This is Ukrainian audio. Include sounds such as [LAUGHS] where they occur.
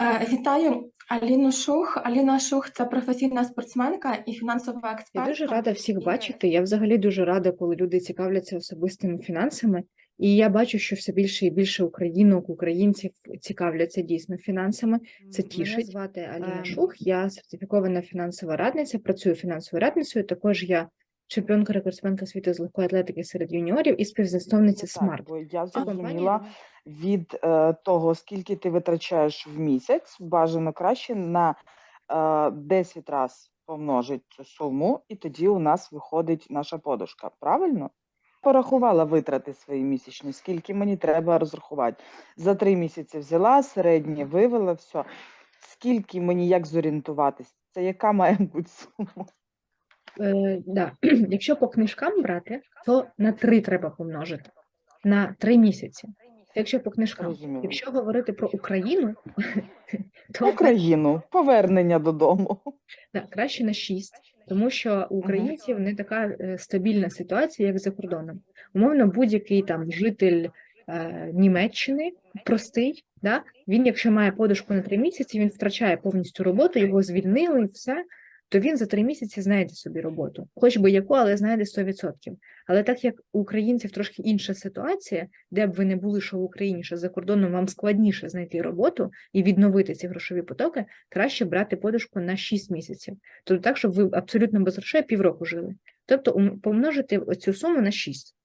Е, Вітаю Аліну Шух. Аліна Шух це професійна спортсменка і фінансова Я дуже рада всіх бачити. Я взагалі дуже рада, коли люди цікавляться особистими фінансами. І я бачу, що все більше і більше українок, українців цікавляться дійсно фінансами. Це тішить. Мене звати Аліна Ем. Шух, я сертифікована фінансова радниця, працюю фінансовою радницею. Також я чемпіонка рекордсменка світу з легкої атлетики серед юніорів і співзасновниця Ну бо я зрозуміла від е, того, скільки ти витрачаєш в місяць, бажано краще на е, 10 разів помножить цю суму, і тоді у нас виходить наша подушка. Правильно? Порахувала витрати свої місячні, скільки мені треба розрахувати. За три місяці взяла, середнє вивела, все. Скільки мені як зорієнтуватись? Це яка має бути сума? Е, да. [CLEARS THROAT] Якщо по книжкам брати, то на три треба помножити на три місяці. Якщо по книжкам, Розуміло. якщо говорити про Україну, [LAUGHS] то Україну, повернення додому. Да, краще на 6, тому що у українців не така е, стабільна ситуація, як за кордоном. Умовно, будь-який там житель е, Німеччини, простий, да, він, якщо має подушку на 3 місяці, він втрачає повністю роботу, його звільнили і все, то він за три місяці знайде собі роботу. Хоч би яку, але знайде 100%. Але так як у українців трошки інша ситуація, де б ви не були, що в Україні, що за кордоном вам складніше знайти роботу і відновити ці грошові потоки, краще брати подушку на 6 місяців. Тобто так, щоб ви абсолютно без грошей півроку жили. Тобто помножити цю суму на 6.